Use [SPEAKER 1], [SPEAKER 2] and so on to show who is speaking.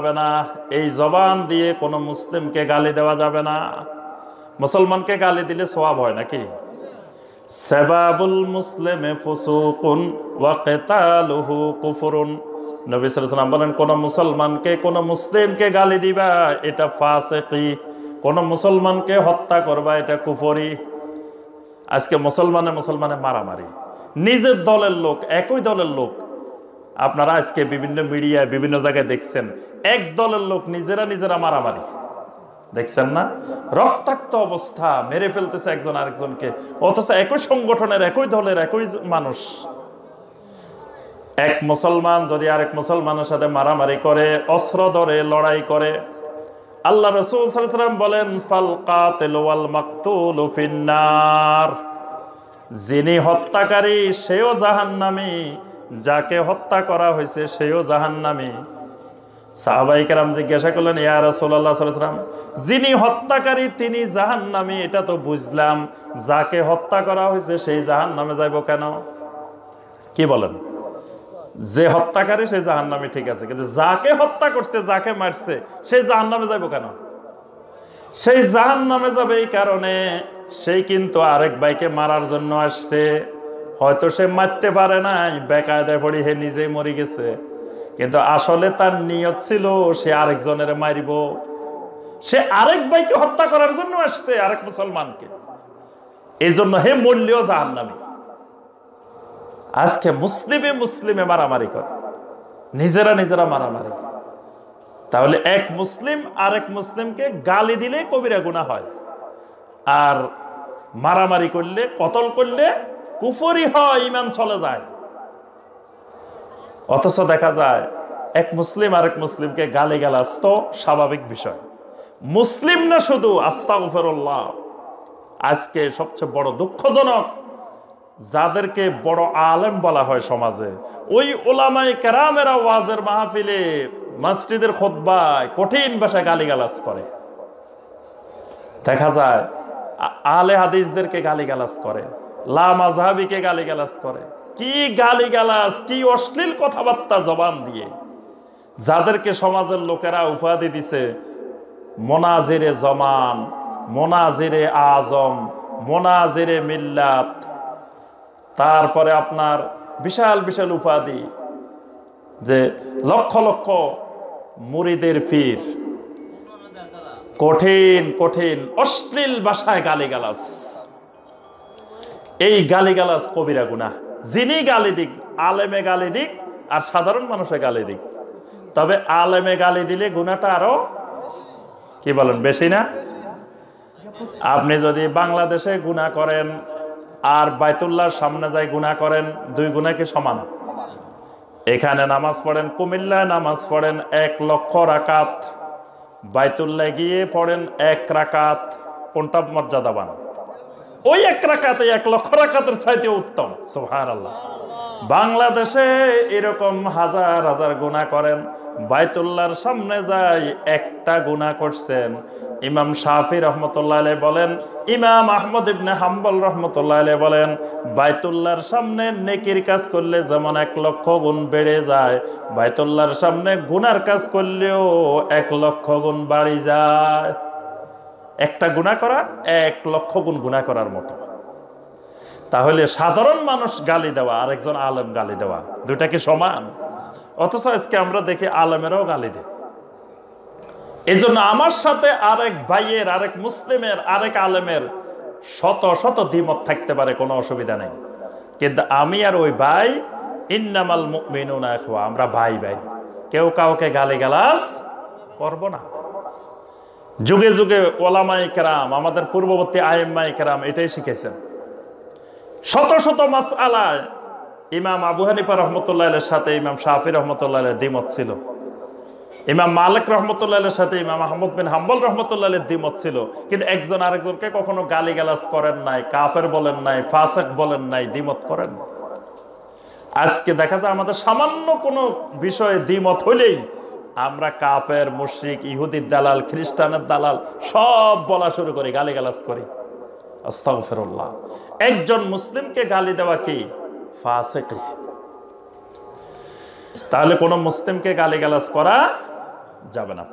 [SPEAKER 1] যাবে না। এই জবান দিয়ে কোনো মুসলিমকে গালি দেওয়া যাবে না। মুসলমানকে গালি দিলে সোয়াব হয় নাকি? সেবাবুল মুসলিমে ফুসুকুন ওয়া কিতালুহু কুফরুন। নবী সাল্লাল্লাহু বলেন, কোন মুসলমানকে, কোন মুসলিমকে গালি দিবা, এটা ফাসিকি। কোন মুসলমানকে হত্যা করবা, এটা কুফরি। আজকে মুসলমানে মুসলমানে মারামারি। নিজের দলের লোক, একই দলের লোক আপনারা আজকে বিভিন্ন মিডিয়ায় বিভিন্ন জায়গায় দেখছেন, এক দলের লোক নিজেরা নিজেরা মারামারি। দেখছেন না? রক্তাক্ত অবস্থা, মেরে ফেলতেছে একজন আরেকজনকে। অথচ একই সংগঠনের, একই দলের, একই মানুষ। এক মুসলমান যদি আরেক মুসলমানের সাথে মারামারি করে, অস্ত্র ধরে, লড়াই করে, আল্লাহ রসুল সাল্লাম বলেন ফিন্নার যিনি হত্যাকারী, সেও জাহান্নামী। যাকে হত্যা করা হয়েছে, সেও জাহান্নামী। সাহাবাইকারাম জিজ্ঞাসা করলেন, ইয়া সাল্লাল্লাহু যিনি হত্যাকারী, তিনি জাহান্নামী, এটা তো বুঝলাম। যাকে হত্যা করা হয়েছে, সেই জাহান্নামে যাইব কেন? কি বলেন? যে হত্যাকারী সেই জাহান্নামী ঠিক আছে, কিন্তু যাকে হত্যা করছে, যাকে মারছে, সেই জাহান্নামে যাইব কেন? সেই জাহান্নামে যাবে এই কারণে সেই কিন্তু আরেক ভাইকে মারার জন্য আসছে। হয়তো সে মারতে পারে নাই, বেকায়দায় পড়ি হে নিজেই মরে গেছে। কিন্তু আসলে তার নিয়ত ছিল, সে আরেকজনের মারিব। সে আরেক ভাইকে হত্যা করার জন্য আসছে আরেক মুসলমানকে। এই জন্য হে মূল্যও জাহান্নামী। আজকে মুসলিমে মুসলিমে মারামারি করে। নিজেরা নিজেরা মারামারি। তাহলে এক মুসলিম আরেক মুসলিমকে গালি দিলে কবিরা গুণা হয়। আর মারামারি করলে, কতল করলে কুফরি হয় ইমান চলে যায়। অথচ দেখা যায়, এক মুসলিম আরেক মুসলিমকে গালি গালাস তো স্বাভাবিক বিষয়। মুসলিম না শুধু, আস্তাগফিরুল্লাহ। আজকে সবচেয়ে বড় দুঃখজনক, যাদেরকে বড় আলেম বলা হয় সমাজে, ওই ওলামাই কেরামেরা ওয়াজের মাহফিলে, মসজিদের খোদ্বায় কঠিন ভাষায় গালিগালাজ করে। দেখা যায় আলে হাদিসদেরকে গালিগালাজ করে। লা মাযহাবিকে গালিগালাজ করে? কি গালিগালাজ, কি অশ্লীল কথাবার্তা জবান দিয়ে? যাদেরকে সমাজের লোকেরা উপাধি দিছে, মোনাজিরে জমান, মোনাজিরে আজম, মোনাজিরে মিল্লাত। তারপরে আপনার বিশাল বিশাল উপাধি যে লক্ষ লক্ষ মুরিদের পীর। কঠিন কঠিন, অশ্লীল ভাষায় গালিগালাজ। এই গালিগালাজ কবিরা গুনাহ। যিনি গালি দিক, আলেমে গালি দিক, আর সাধারণ মানুষে গালি দিক। তবে আলেমে গালি দিলে গুনাহটা আরও কি বলেন, বেশি না? আপনি যদি বাংলাদেশে গুনাহ করেন, আর বাইতুল্লাহর সামনে যাই গুনাহ করেন, দুই গুণাকে সমান? এখানে নামাজ পড়েন, কুমিল্লায় নামাজ পড়েন, এক লক্ষ রাকাত। বাইতুল্লাহ গিয়ে পড়েন, এক রাকাত। কোনটা মর্যাদাবান? ওই এক রাকাতে, এক লক্ষ রাকাতের চাইতে উত্তম। সোহার আল্লাহ বাংলাদেশে এরকম হাজার হাজার গুণা করেন। বাইতুল্লার সামনে যাই একটা গুণা করছেন। ইমাম শাহি রহমতুল্লাহ আলাই বলেন, ইমাম আহমদ ইবনে হাম্বল রহমতুল্লাহ আলাই বলেন বাইতুল্লার সামনে নেকির কাজ করলে যেমন এক লক্ষ গুণ বেড়ে যায়, বাইতুল্লাহর সামনে গুনার কাজ করলেও এক লক্ষ গুণ বাড়ি যায়। একটা গুণা করা, এক লক্ষ গুণ গুণা করার মতো। তাহলে সাধারণ মানুষ গালি দেওয়া আর একজন আলেম গালি দেওয়া দুটা কি সমান? অথচ আজকে আমরা দেখি আলেমেরাও গালি দেয়। এই জন্য আমার সাথে আরেক ভাইয়ের, আরেক মুসলিমের, আরেক আলেমের শত শত দ্বিমত থাকতে পারে, কোনো অসুবিধা নেই। কিন্তু আমি আর ওই ভাই, ইন্নামাল মুমিনুনা ইখওয়া, আমরা ভাই ভাই। কেউ কাউকে গালি গালাজ করব না। যুগে যুগে ওলামাই কেরাম, আমাদের পূর্ববর্তী আইম্মাই কেরাম এটাই শিখেছেন। শত শত মাস আলায় ইমাম আবু হানিফা রহমতুল্লাহ সাথে, ইমাম শাহি রহমতুল্লাহ দ্বিমত ছিল। ইমাম মালিক রহমতুল্লাহ সাথে, ইমাম আহমদ বিন হাম্বল রহমতুল্লাহ দ্বিমত ছিল। কিন্তু একজন আরেকজনকে কখনো গালি গালাজ করেন নাই কাপের বলেন নাই, ফাসেক বলেন নাই, দ্বিমত করেন আজকে দেখা যায় আমাদের সামান্য কোনো বিষয়ে দ্বিমত হইলেই আমরা কাপের মুশ্রিক ইহুদির দালাল, খ্রিস্টানের দালাল, সব বলা শুরু করি গালি গালিগালাজ করি। আস্তাগফিরুল্লাহ। একজন মুসলিমকে গালি দেওয়া কি? ফাসিকি। তাহলে কোনো মুসলিমকে গালি গালিগালাজ করা যাবে না।